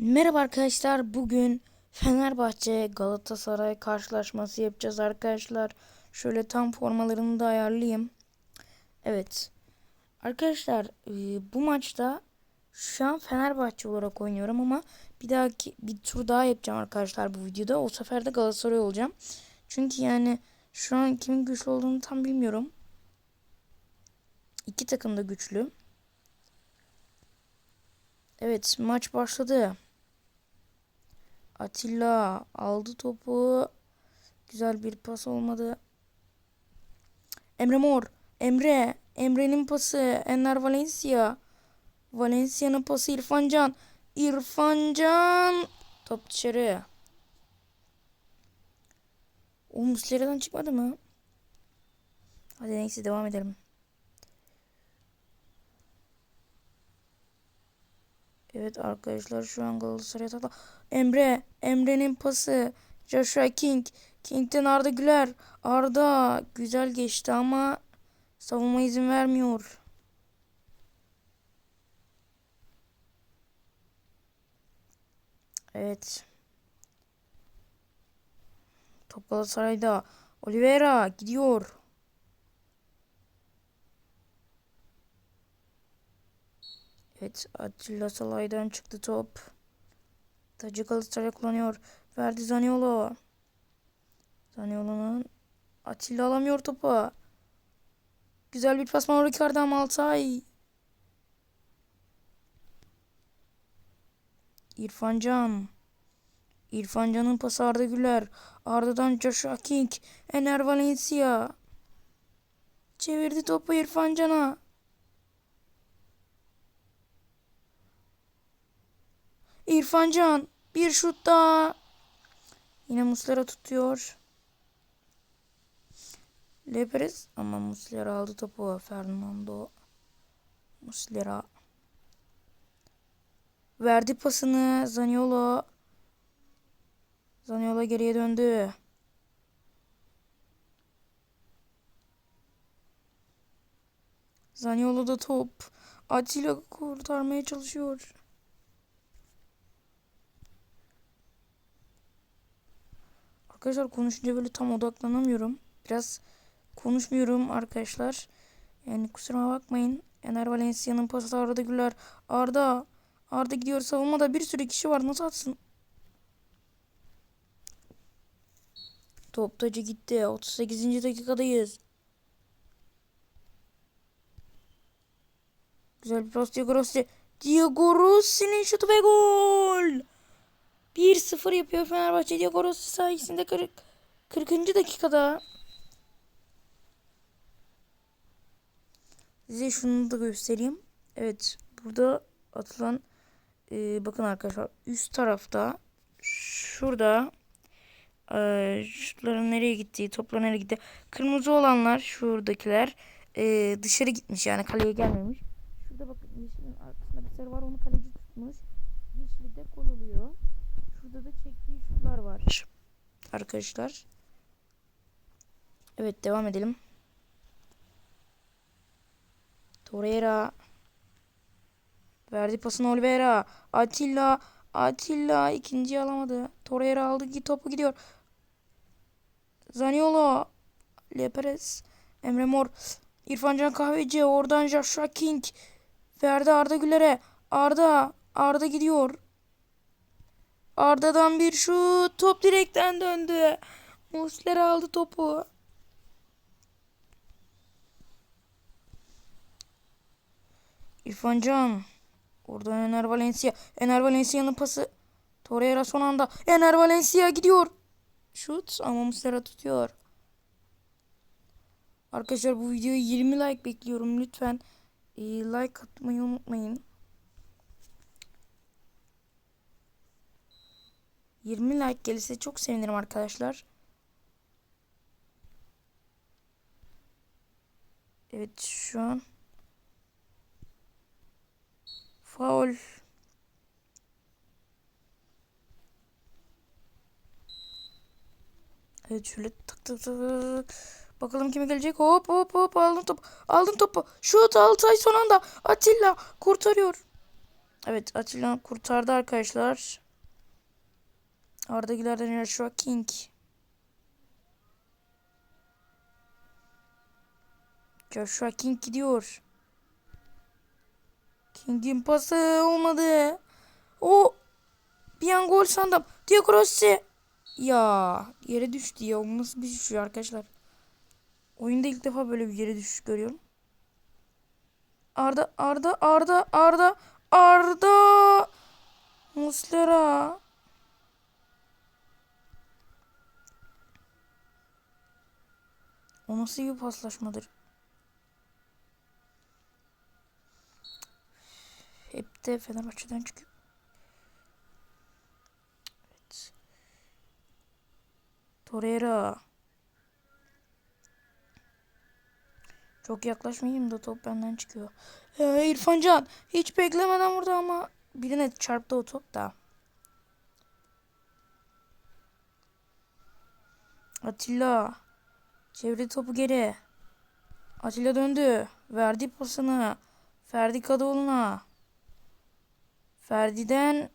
Merhaba arkadaşlar. Bugün Fenerbahçe Galatasaray karşılaşması yapacağız arkadaşlar. Şöyle tam formalarını da ayarlayayım. Evet. Arkadaşlar e, bu maçta şu an Fenerbahçe olarak oynuyorum ama bir dahaki bir tur daha yapacağım arkadaşlar bu videoda. O sefer de Galatasaray olacağım. Çünkü yani şu an kimin güçlü olduğunu tam bilmiyorum. İki takım da güçlü. Evet maç başladı. Atilla aldı topu. Güzel bir pas olmadı. Emre Mor. Emre. Emre'nin pası. Enner Valencia. Valencia'nın pası İrfan Can. İrfan Top dışarı. O Muslera'dan çıkmadı mı? Hadi neyse devam edelim. Evet arkadaşlar şu an Galatasaray takla. Emre. Emre'nin pası. Joshua King. King'den Arda Güler. Arda güzel geçti ama savunma izin vermiyor. Evet. Top Galatasaray'da. Oliveira gidiyor. Evet Atilla Salay'dan çıktı top. Tacı Galatasaray kullanıyor. Verdi Zaniolo. Zaniolo'nun Atilla alamıyor topu. Güzel bir pas Mauro Icardi Altay. İrfan Can. İrfan Can'ın pası Arda Güler. Arda'dan Joshua King. Ener Valencia. Çevirdi topu İrfan Can'a. İrfan Can bir şut daha. Yine Muslera tutuyor. Lepres ama Muslera aldı topu. Fernando Muslera verdi pasını Zaniolo. Zaniolo geriye döndü. Zaniolo da top. Atilla kurtarmaya çalışıyor. Arkadaşlar konuşunca böyle tam odaklanamıyorum. Biraz konuşmuyorum arkadaşlar. Yani kusura bakmayın. Ener Valencia'nın pası Arda Güler. Arda. Arda gidiyor savunmada bir sürü kişi var. Nasıl atsın? Toptacı gitti. 38. dakikadayız. Güzel bir Rossi. Diego Rossi'nin şutu ve gol. 1-0 yapıyor Fenerbahçe Diego Rossi sayesinde 40, 40. dakikada. Size şunu da göstereyim. Evet burada atılan e, bakın arkadaşlar üst tarafta şurada e, şutların nereye gittiği toplar nereye gitti. Kırmızı olanlar şuradakiler e, dışarı gitmiş yani kaleye gelmemiş. Şurada bakın yeşilin arkasında bir sarı var onu kaleci tutmuş. Yeşili de gol oluyor. Şurada da çektiği şutlar var. Arkadaşlar. Evet devam edelim. Torreira. Verdi pasını Oliveira. Atilla. Atilla ikinciyi alamadı. Torreira aldı. Topu gidiyor. Zaniolo. Lepres. Emre Mor. İrfan Can Kahveci. Oradan Joshua King. Verdi Arda Güler'e. Arda. Arda gidiyor. Arda'dan bir şut. Top direkten döndü. Muslera aldı topu. İrfan Can. Oradan Ener Valencia. Ener Valencia'nın pası. Torreira son anda. Ener Valencia gidiyor. Şut ama Muslera tutuyor. Arkadaşlar bu videoyu 20 like bekliyorum. Lütfen e, like atmayı unutmayın. 20 like gelirse çok sevinirim arkadaşlar. Evet şu an faul Evet şöyle tık tık tık Bakalım kime gelecek. Hop hop hop aldım top. Aldım topu. Şut Altay son anda. Atilla kurtarıyor. Evet Atilla kurtardı arkadaşlar. Arda Güler'den Joshua King. Joshua King gidiyor. King'in pası olmadı. O bir an gol sandım. Diego Rossi. Ya yere düştü ya. O nasıl bir düşüyor arkadaşlar. Oyunda ilk defa böyle bir yere düşüş görüyorum. Arda Arda Arda Arda Arda Muslera O nasıl bir paslaşmadır? Hep de Fenerbahçe'den çıkıyor. Evet. Torreira. Çok yaklaşmayayım da top benden çıkıyor. Ee, İrfan Can hiç beklemeden vurdu ama birine çarptı o top da. Atilla çevirdi topu geri. Atilla döndü. Verdi pasını. Ferdi Kadıoğlu'na. Ferdi'den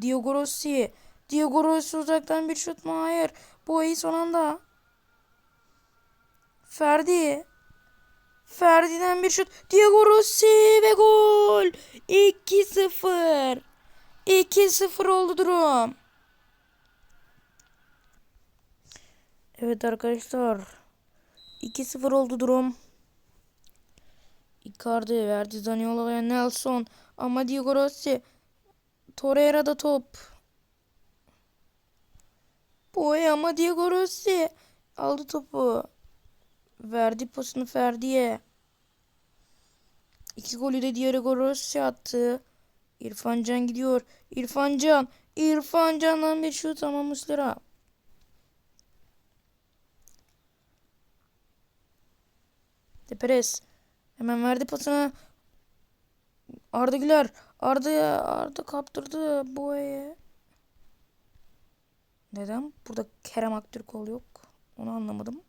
Diego Rossi. Diego Rossi uzaktan bir şut mu? Hayır. Bu iyi son anda. Ferdi. Ferdi'den bir şut. Diego Rossi ve gol. 2-0. 2-0 oldu durum. Evet arkadaşlar. 2-0 oldu durum. Icardi verdi Zaniolo'ya Nelson. Ama Diego Rossi. Torreira'da top. Boy ama Diego Rossi. Aldı topu. Verdi pasını Ferdi'ye. İki golü de Diego Rossi attı. İrfan Can gidiyor. İrfan Can. İrfan Can'dan bir şut ama Muslera. Deperes. Hemen verdi pasını. Arda Güler. Arda Arda kaptırdı boya. Neden? Burada Kerem Aktürkoğlu yok. Onu anlamadım.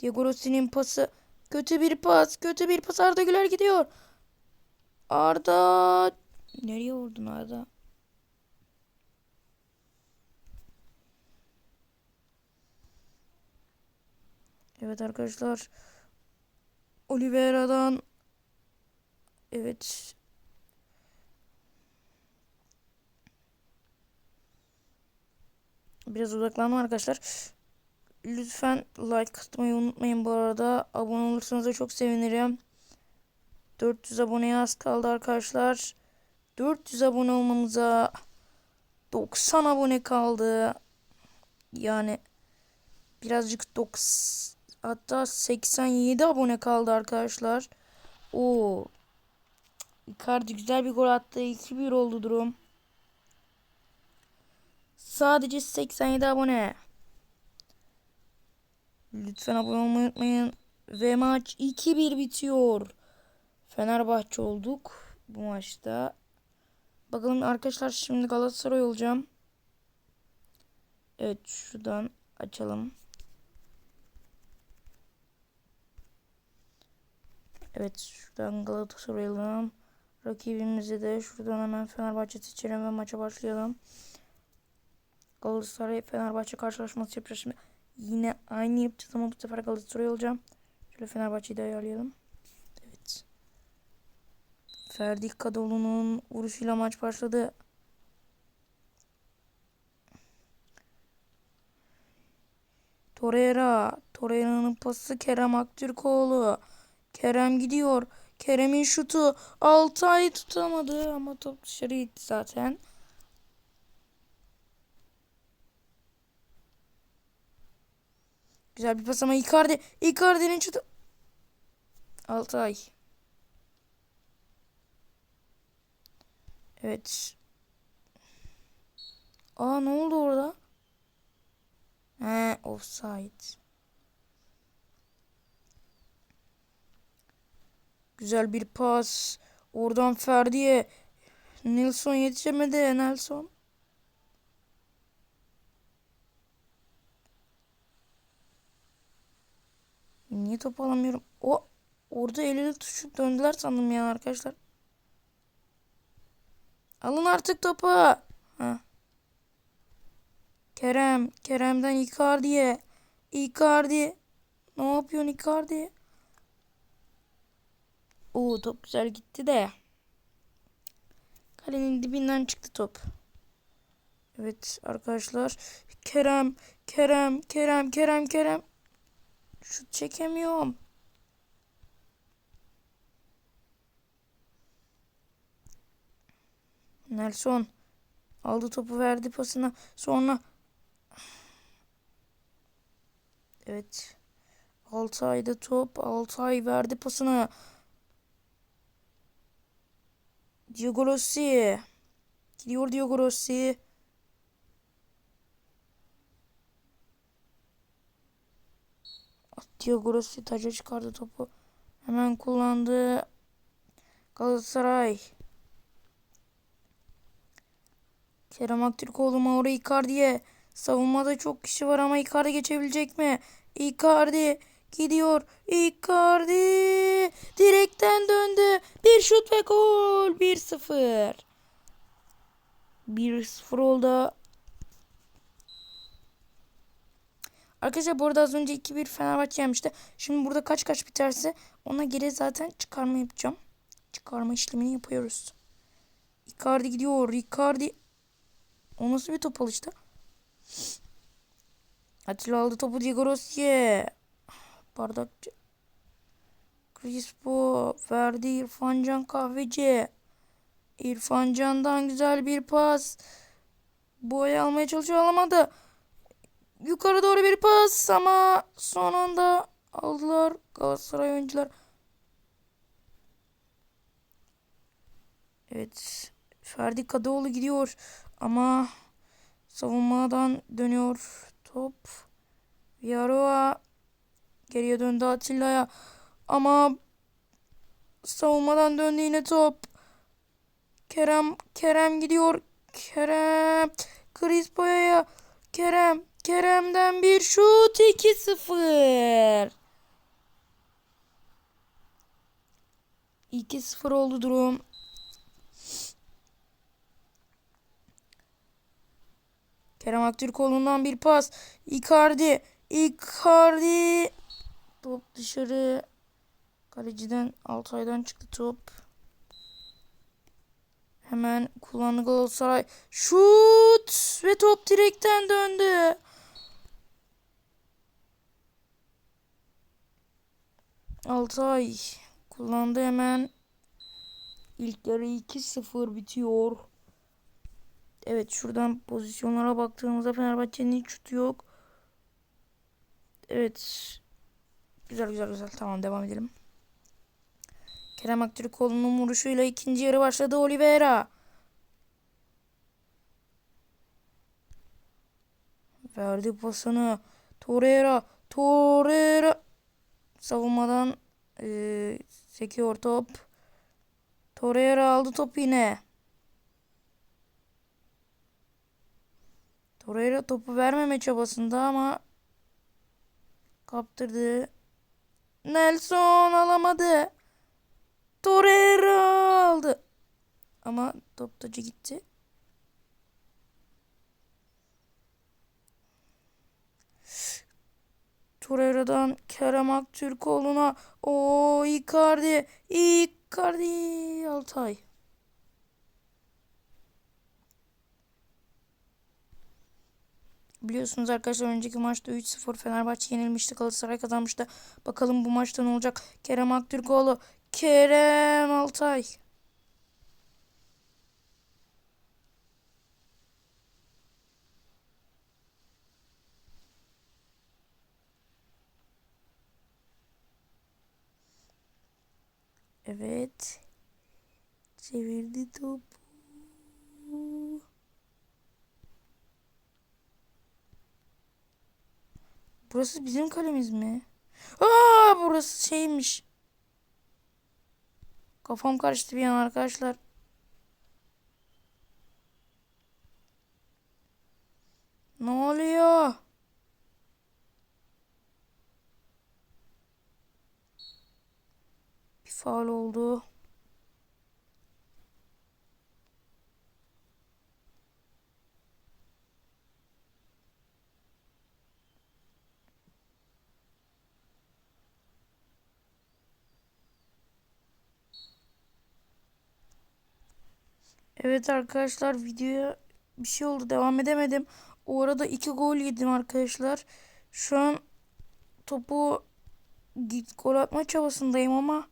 Diego Rossi'nin pası. Kötü bir pas. Kötü bir pas. Arda Güler gidiyor. Arda. Nereye vurdun Arda? Evet arkadaşlar. Oliveira'dan Evet. Biraz uzaklandım arkadaşlar. Lütfen like atmayı unutmayın bu arada. Abone olursanız da çok sevinirim. 400 aboneye az kaldı arkadaşlar. 400 abone olmamıza 90 abone kaldı. Yani birazcık 90 hatta 87 abone kaldı arkadaşlar. Oo. Icardi güzel bir gol attı. 2-1 oldu durum. Sadece 87 abone. Lütfen abone olmayı unutmayın. Ve maç 2-1 bitiyor. Fenerbahçe olduk bu maçta. Bakalım arkadaşlar şimdi Galatasaray olacağım. Evet şuradan açalım. Evet şuradan Galatasaray alalım. Rakibimizi de şuradan hemen Fenerbahçe seçelim ve maça başlayalım. Galatasaray Fenerbahçe karşılaşması yapacağız şimdi. Yine aynı yapacağız ama bu sefer Galatasaray olacağım. Şöyle Fenerbahçe'yi de ayarlayalım. Evet. Ferdi Kadıoğlu'nun vuruşuyla maç başladı. Torreira. Torreira'nın pası Kerem Aktürkoğlu. Kerem gidiyor. Kerem'in şutu. Altay tutamadı ama top dışarı gitti zaten. Güzel bir pas ama Icardi. Icardi'nin şutu. Altay. Evet. Aa ne oldu orada? He offside. Güzel bir pas. Oradan Ferdi'ye. Nelson yetişemedi. Nelson. Niye top alamıyorum? O orada el ele tutuşup döndüler sandım ya arkadaşlar. Alın artık topu. Ha. Kerem. Kerem'den Icardi'ye. Icardi. Ne yapıyorsun Icardi? Oo top güzel gitti de. Kalenin dibinden çıktı top. Evet arkadaşlar. Kerem. Kerem. Kerem. Kerem. Kerem. Şut çekemiyorum. Nelson aldı topu verdi pasına sonra evet Altay'da top Altay verdi pasını Diego Rossi. Gidiyor Diego Rossi. Diego Rossi taca çıkardı topu. Hemen kullandı. Galatasaray. Kerem Aktürkoğlu Mauro Icardi'ye. Savunmada çok kişi var ama Icardi geçebilecek mi? Icardi gidiyor. Icardi direkten döndü. Bir şut ve gol. 1-0. 1-0 oldu. Arkadaşlar bu arada az önce 2-1 Fenerbahçe yemişti. Şimdi burada kaç kaç biterse ona göre zaten çıkarma yapacağım. Çıkarma işlemini yapıyoruz. Icardi gidiyor. Icardi o nasıl bir top alıştı? Atilla aldı topu Diego Rossi'ye. Bardakçı. Crispo verdi İrfancan Kahveci. İrfancan'dan güzel bir pas. Boya almaya çalışıyor alamadı. Yukarı doğru bir pas ama son anda aldılar Galatasaray oyuncular. Evet. Ferdi Kadıoğlu gidiyor. Ama savunmadan dönüyor top. Yaroa geriye döndü Atilla'ya. Ama savunmadan döndü yine top. Kerem Kerem gidiyor. Kerem Crispo'ya Kerem Kerem'den bir şut 2-0. 2-0 oldu durum. Kerem Aktürkoğlu'ndan bir pas. Icardi. Icardi. Top dışarı. Kaleciden Altay'dan çıktı top. Hemen kullandı Galatasaray. Şut ve top direkten döndü. Altay kullandı hemen. İlk yarı 2-0 bitiyor. Evet şuradan pozisyonlara baktığımızda Fenerbahçe'nin hiç şutu yok. Evet. Güzel güzel güzel. Tamam devam edelim. Kerem Aktürkoğlu'nun vuruşuyla ikinci yarı başladı Oliveira. Verdi pasını. Torreira. Torreira. Savunmadan e, sekiyor top. Torreira aldı top yine. Torreira topu vermeme çabasında ama kaptırdı. Nelson alamadı. Torreira aldı. Ama top tacı gitti. Torreira'dan Kerem Aktürkoğlu'na o Icardi Icardi Altay. Biliyorsunuz arkadaşlar önceki maçta 3-0 Fenerbahçe yenilmişti. Galatasaray kazanmıştı. Bakalım bu maçta ne olacak? Kerem Aktürkoğlu. Kerem Altay. Evet. Çevirdi topu. Burası bizim kalemiz mi? Aa burası şeymiş. Kafam karıştı bir an arkadaşlar. Ne oluyor? Bir faal oldu. Evet arkadaşlar videoya bir şey oldu devam edemedim. O arada iki gol yedim arkadaşlar. Şu an topu gol atma çabasındayım ama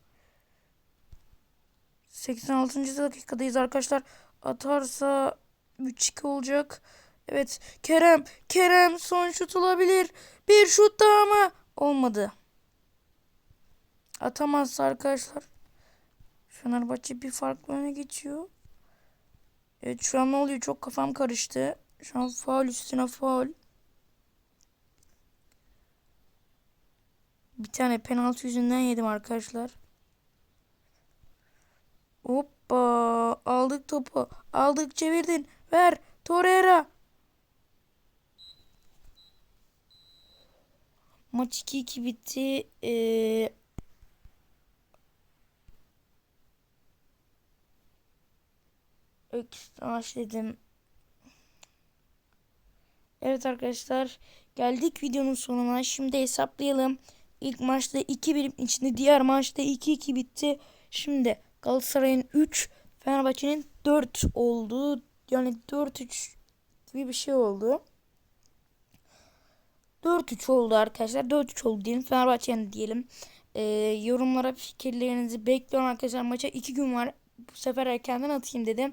86. dakikadayız arkadaşlar. Atarsa 3-2 olacak. Evet Kerem Kerem son şut olabilir. Bir şut daha mı? Olmadı. Atamazsa arkadaşlar. Fenerbahçe bir farklı öne geçiyor. Evet şu an ne oluyor? Çok kafam karıştı. Şu an faul üstüne faul. Bir tane penaltı yüzünden yedim arkadaşlar. Hoppa aldık topu. Aldık çevirdin. Ver Torreira. Maç 2-2 bitti. Ee, Ekstra dedim. Evet arkadaşlar geldik videonun sonuna. Şimdi hesaplayalım. İlk maçta 2-1 içinde diğer maçta 2-2 bitti. Şimdi Galatasaray'ın 3 Fenerbahçe'nin 4 oldu. Yani 4-3 gibi bir şey oldu. 4-3 oldu arkadaşlar. 4-3 oldu diyelim. Fenerbahçe'nin diyelim. Ee, yorumlara fikirlerinizi bekliyorum arkadaşlar. Maça 2 gün var. Bu sefer erkenden atayım dedim.